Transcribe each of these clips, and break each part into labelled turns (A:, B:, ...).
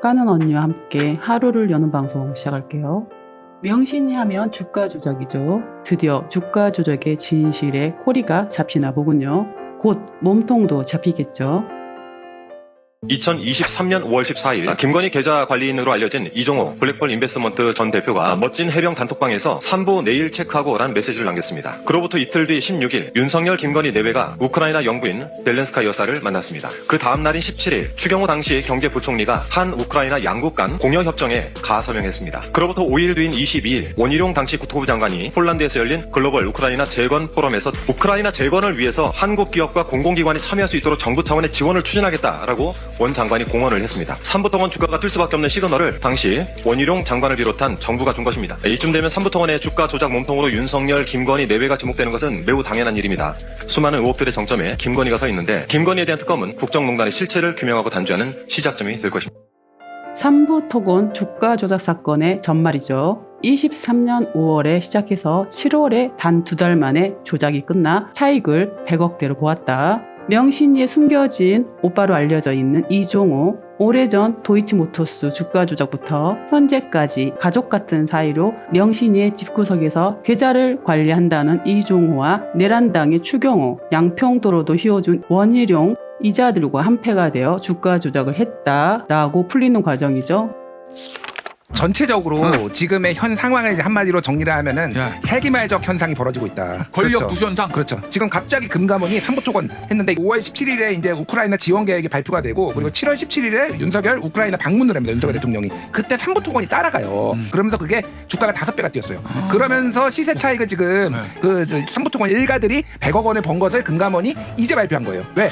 A: 까는 언니와 함께 하루를 여는 방송 시작할게요. 명신이 하면 주가 조작이죠. 드디어 주가 조작의 진실에 코리가 잡히나 보군요. 곧 몸통도 잡히겠죠.
B: 2023년 5월 14일 김건희 계좌 관리인으로 알려진 이종호 블랙펄 인베스트먼트 전 대표가 멋진 해병 단톡방에서 3부 내일 체크하고 라는 메시지를 남겼습니다. 그로부터 이틀 뒤 16일 윤석열 김건희 내외가 우크라이나 영부인 벨렌스카 여사를 만났습니다. 그 다음 날인 17일 추경호 당시 경제부총리가 한 우크라이나 양국 간 공여 협정에 가서명했습니다. 그로부터 5일 뒤인 22일 원희룡 당시 국토부 장관이 폴란드에서 열린 글로벌 우크라이나 재건 포럼에서 우크라이나 재건을 위해서 한국 기업과 공공기관이 참여할 수 있도록 정부 차원의 지원을 추진하겠다라고 원 장관이 공언을 했습니다. 3부통원 주가가 뜰 수밖에 없는 시그널을 당시 원희룡 장관을 비롯한 정부가 준 것입니다. 이쯤 되면 3부통원의 주가 조작 몸통으로 윤석열, 김건희 내외가 지목되는 것은 매우 당연한 일입니다. 수많은 의혹들의 정점에 김건희가 서 있는데 김건희에 대한 특검은 국정농단의 실체를 규명하고 단죄하는 시작점이 될 것입니다.
A: 삼부 토건 주가 조작 사건의 전말이죠. 23년 5월에 시작해서 7월에 단 두 달 만에 조작이 끝나 차익을 100억대로 보았다. 명신이에 숨겨진 오빠로 알려져 있는 이종호, 오래전 도이치모터스 주가 조작부터 현재까지 가족 같은 사이로 명신이의 집구석에서 계좌를 관리한다는 이종호와 내란당의 추경호, 양평도로도 휘어준 원희룡 이자들과 한패가 되어 주가 조작을 했다라고 풀리는 과정이죠.
C: 전체적으로 지금의 현 상황을 이제 한마디로 정리를 하면은
D: 야.
C: 세기말적 현상이 벌어지고 있다.
D: 권력
C: 그렇죠.
D: 누수 현상.
C: 그렇죠. 지금 갑자기 금감원이 삼부토건 했는데 5월 17일에 이제 우크라이나 지원 계획이 발표가 되고 그리고 7월 17일에 윤석열 우크라이나 방문을 합니다. 윤석열 대통령이 그때 삼부토건이 따라가요.
D: 음.
C: 그러면서 그게 주가가 다섯 배가 뛰었어요.
D: 아.
C: 그러면서 시세 차익을 지금
D: 네.
C: 그저 삼부토건 일가들이 100억 원을 번 것을 금감원이 이제 발표한 거예요. 왜?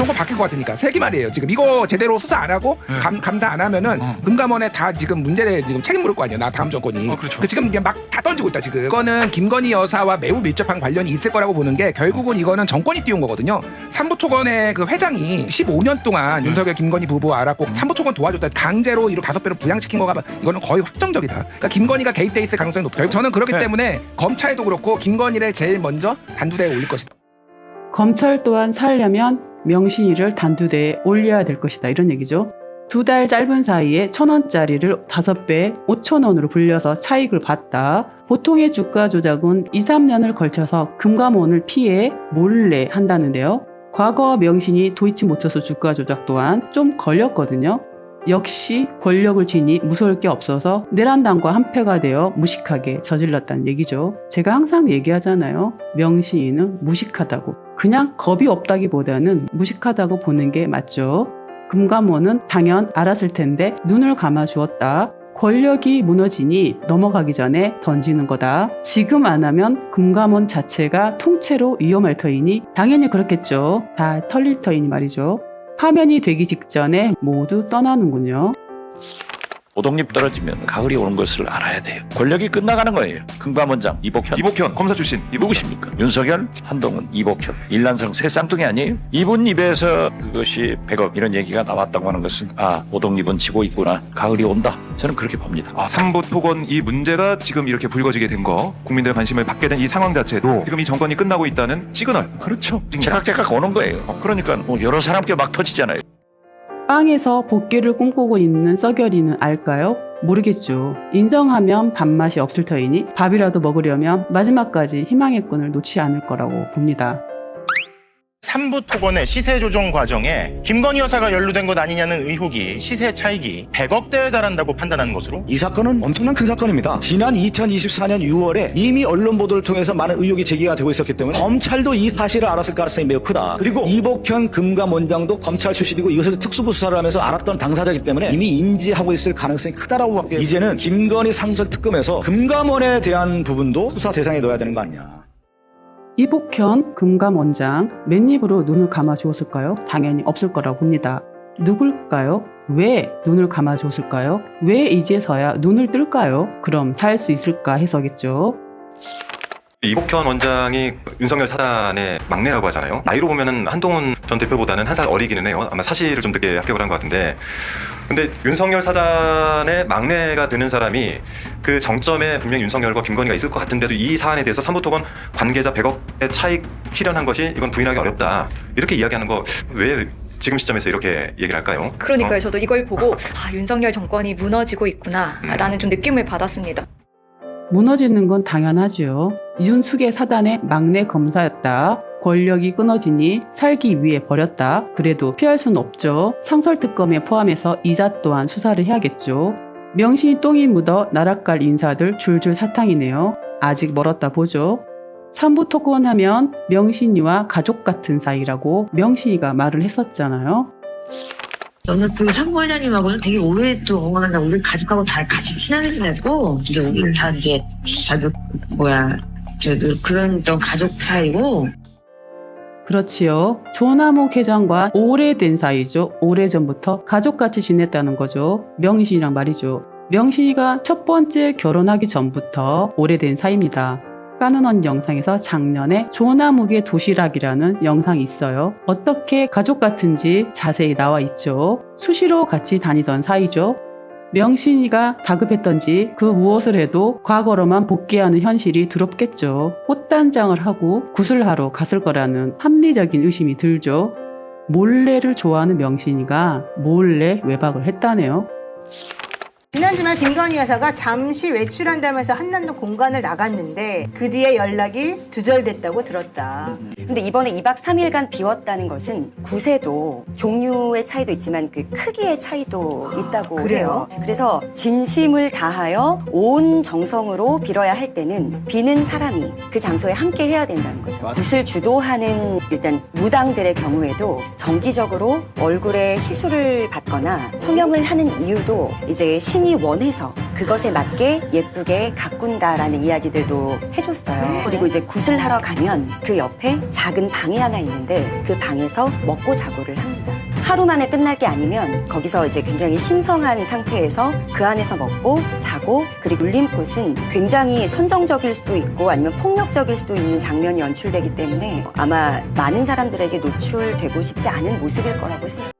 C: 정권 바뀔 것 같으니까 세기 말이에요. 지금 이거 제대로 수사 안 하고
D: 네.
C: 감, 감사 안 하면은
D: 어.
C: 금감원에 다 지금 문제를 지금 책임 물을 거 아니에요. 나 다음 정권이.
D: 어, 그렇죠.
C: 그 지금 이게 막다 던지고 있다 지금. 이거는 김건희 여사와 매우 밀접한 관련이 있을 거라고 보는 게 결국은 이거는 정권이 띄운 거거든요. 삼부토건의 그 회장이 15년 동안
D: 네.
C: 윤석열 김건희 부부 알았고
D: 음.
C: 삼부토건 도와줬다 강제로 이로 다섯 배로 부양시킨 거가 이거는 거의 확정적이다. 그러니까 김건희가 개입돼 있을 가능성이 높다. 저는 그렇기
D: 네.
C: 때문에 검찰도 그렇고 김건희를 제일 먼저 단두대에 올릴 것이다.
A: 검찰 또한 살려면 명신이를 단두대에 올려야 될 것이다. 이런 얘기죠. 두 달 짧은 사이에 천 원짜리를 다섯 배에 오천 원으로 불려서 차익을 봤다. 보통의 주가 조작은 2, 3년을 걸쳐서 금감원을 피해 몰래 한다는데요. 과거 명신이 도이치모터스 주가 조작 또한 좀 걸렸거든요. 역시 권력을 지니 무서울 게 없어서 내란당과 한패가 되어 무식하게 저질렀다는 얘기죠. 제가 항상 얘기하잖아요. 명시인은 무식하다고. 그냥 겁이 없다기보다는 무식하다고 보는 게 맞죠. 금감원은 당연 알았을 텐데 눈을 감아 주었다. 권력이 무너지니 넘어가기 전에 던지는 거다. 지금 안 하면 금감원 자체가 통째로 위험할 터이니 당연히 그렇겠죠. 다 털릴 터이니 말이죠. 파면이 되기 직전에 모두 떠나는군요.
E: 오독립 떨어지면 가을이 오는 것을 알아야 돼요. 권력이 끝나가는 거예요. 금감원장 이복현.
F: 이복현 검사 출신
E: 누구십니까? 윤석열, 한동훈, 이복현, 일란성 새 쌍둥이 아니에요? 이분 입에서 그것이 100억 이런 얘기가 나왔다고 하는 것은 아 오독립은 지고 있구나. 가을이 온다. 저는 그렇게 봅니다.
F: 아, 삼부 토건 이 문제가 지금 이렇게 불거지게 된 거 국민들 관심을 받게 된 이 상황 자체도 지금 이 정권이 끝나고 있다는 시그널
E: 그렇죠. 제각제각 오는 거예요. 그러니까 뭐 여러 사람께 막 터지잖아요.
A: 빵에서 복귀를 꿈꾸고 있는 썩여리는 알까요? 모르겠죠. 인정하면 밥맛이 없을 터이니 밥이라도 먹으려면 마지막까지 희망의 끈을 놓지 않을 거라고 봅니다.
G: 삼부 토건의 시세 조정 과정에 김건희 여사가 연루된 것 아니냐는 의혹이 시세 차익이 100억대에 달한다고 판단하는 것으로
H: 이 사건은 엄청난 큰 사건입니다. 지난 2024년 6월에 이미 언론 보도를 통해서 많은 의혹이 제기가 되고 있었기 때문에 검찰도 이 사실을 알았을 가능성이 매우 크다. 그리고 이복현 금감원장도 검찰 출신이고 이것을 특수부 수사를 하면서 알았던 당사자이기 때문에 이미 인지하고 있을 가능성이 크다라고 밖에 이제는 김건희 상설 특검에서 금감원에 대한 부분도 수사 대상에 넣어야 되는 거 아니냐.
A: 이복현 금감원장 맨입으로 눈을 감아 주었을까요? 당연히 없을 거라고 봅니다. 누굴까요? 왜 눈을 감아 주었을까요? 왜 이제서야 눈을 뜰까요? 그럼 살 수 있을까 해서겠죠.
B: 이복현 원장이 윤석열 사단의 막내라고 하잖아요. 나이로 보면은 한동훈 전 대표보다는 한 살 어리기는 해요. 아마 사실을 좀 늦게 합격을 한 것 같은데. 근데 윤석열 사단의 막내가 되는 사람이 그 정점에 분명 히 윤석열과 김건희가 있을 것 같은데도 이 사안에 대해서 삼부토건 관계자 100억의 차익 실현한 것이 이건 부인하기 어렵다. 이렇게 이야기하는 거 왜 지금 시점에서 이렇게 얘기를 할까요?
D: 그러니까요.
B: 어?
D: 저도 이걸 보고 아, 윤석열 정권이 무너지고 있구나라는 좀 느낌을 받았습니다.
A: 무너지는 건 당연하죠. 윤숙의 사단의 막내 검사였다. 권력이 끊어지니 살기 위해 버렸다. 그래도 피할 수는 없죠. 상설특검에 포함해서 이자 또한 수사를 해야겠죠. 명신이 똥이 묻어 나락갈 인사들 줄줄 사탕이네요. 아직 멀었다 보죠. 삼부 토건하면 명신이와 가족 같은 사이라고 명신이가 말을 했었잖아요.
I: 저는 그 상부 회장님하고는 되게 오랫동안 우리 가족하고 다 같이 친하게 지냈고 이제 우리는 다 이제 가족 뭐야 저도 그런 좀 가족 사이고
A: 그렇지요. 조남욱 회장과 오래된 사이죠. 오래전부터 가족같이 지냈다는 거죠. 명신이랑 말이죠. 명신이가 첫 번째 결혼하기 전부터 오래된 사이입니다. 까는 언 영상에서 작년에 조나묵의 도시락이라는 영상이 있어요. 어떻게 가족 같은지 자세히 나와 있죠. 수시로 같이 다니던 사이죠. 명신이가 다급했던지 그 무엇을 해도 과거로만 복귀하는 현실이 두렵겠죠. 꽃단장을 하고 구슬하러 갔을 거라는 합리적인 의심이 들죠. 몰래를 좋아하는 명신이가 몰래 외박을 했다네요.
J: 지난 주말 김건희 여사가 잠시 외출한다면서 한남동 공간을 나갔는데 그 뒤에 연락이 두절됐다고 들었다.
K: 근데 이번에 2박 3일간 비웠다는 것은 구세도 종류의 차이도 있지만 그 크기의 차이도 있다고
J: 그래요?
K: 해요. 그래서 진심을 다하여 온 정성으로 빌어야 할 때는 비는 사람이 그 장소에 함께 해야 된다는 거죠. 굿을 주도하는 일단 무당들의 경우에도 정기적으로 얼굴에 시술을 받거나 성형을 하는 이유도 이제 신이 원해서 그것에 맞게 예쁘게 가꾼다라는 이야기들도 해줬어요. 그리고 이제 굿을 하러 가면 그 옆에 작은 방이 하나 있는데 그 방에서 먹고 자고를 합니다. 하루 만에 끝날 게 아니면 거기서 이제 굉장히 신성한 상태에서 그 안에서 먹고 자고 그리고 울림꽃은 굉장히 선정적일 수도 있고 아니면 폭력적일 수도 있는 장면이 연출되기 때문에 아마 많은 사람들에게 노출되고 싶지 않은 모습일 거라고 생각합니다.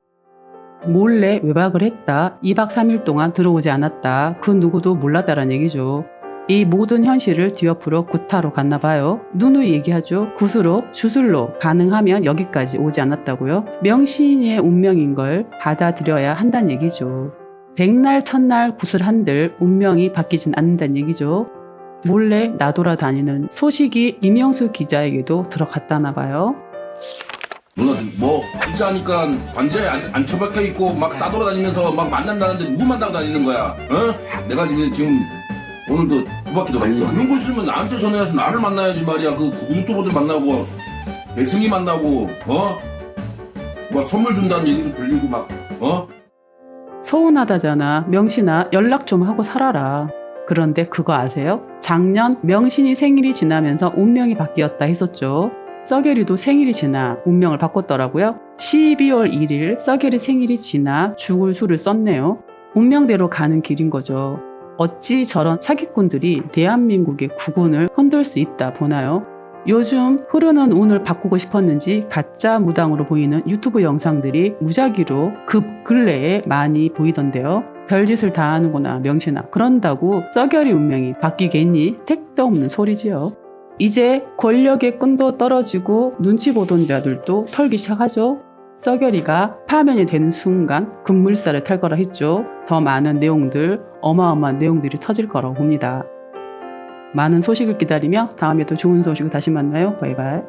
A: 몰래 외박을 했다. 2박 3일 동안 들어오지 않았다. 그 누구도 몰랐다란 얘기죠. 이 모든 현실을 뒤엎으러 구타로 갔나 봐요. 누누이 얘기하죠. 구슬로, 주술로 가능하면 여기까지 오지 않았다고요. 명시인의 운명인 걸 받아들여야 한다는 얘기죠. 백날 첫날 구슬 한들 운명이 바뀌진 않는다는 얘기죠. 몰래 나돌아다니는 소식이 이명수 기자에게도 들어갔다나 봐요.
L: 누나 뭐 진짜니까 관제에 안, 안 처박혀 있고 막 싸돌아다니면서 막 만난다는데 누구 만나고 다니는 거야? 어? 내가 지금 지금 오늘도 두 바퀴 돌았어. 그런 거 있으면 나한테 전화해서 나를 만나야지 말이야. 그 유튜버들 만나고 배승이 만나고 어? 막 선물 준다는 얘기도 들리고 막 어?
A: 서운하다잖아. 명신아, 연락 좀 하고 살아라. 그런데 그거 아세요? 작년 명신이 생일이 지나면서 운명이 바뀌었다 했었죠. 썩여리도 생일이 지나 운명을 바꿨더라고요. 12월 1일 썩여리 생일이 지나 죽을 수를 썼네요. 운명대로 가는 길인 거죠. 어찌 저런 사기꾼들이 대한민국의 국운을 흔들 수 있다 보나요? 요즘 흐르는 운을 바꾸고 싶었는지 가짜 무당으로 보이는 유튜브 영상들이 무작위로 급 근래에 많이 보이던데요. 별짓을 다 하는구나 명신아. 그런다고 썩여리 운명이 바뀌겠니? 택도 없는 소리지요. 이제 권력의 끈도 떨어지고 눈치 보던 자들도 털기 시작하죠. 썩여리가 파면이 되는 순간 급물살을 탈 거라 했죠. 더 많은 내용들, 어마어마한 내용들이 터질 거라고 봅니다. 많은 소식을 기다리며 다음에 또 좋은 소식을 다시 만나요. 바이바이.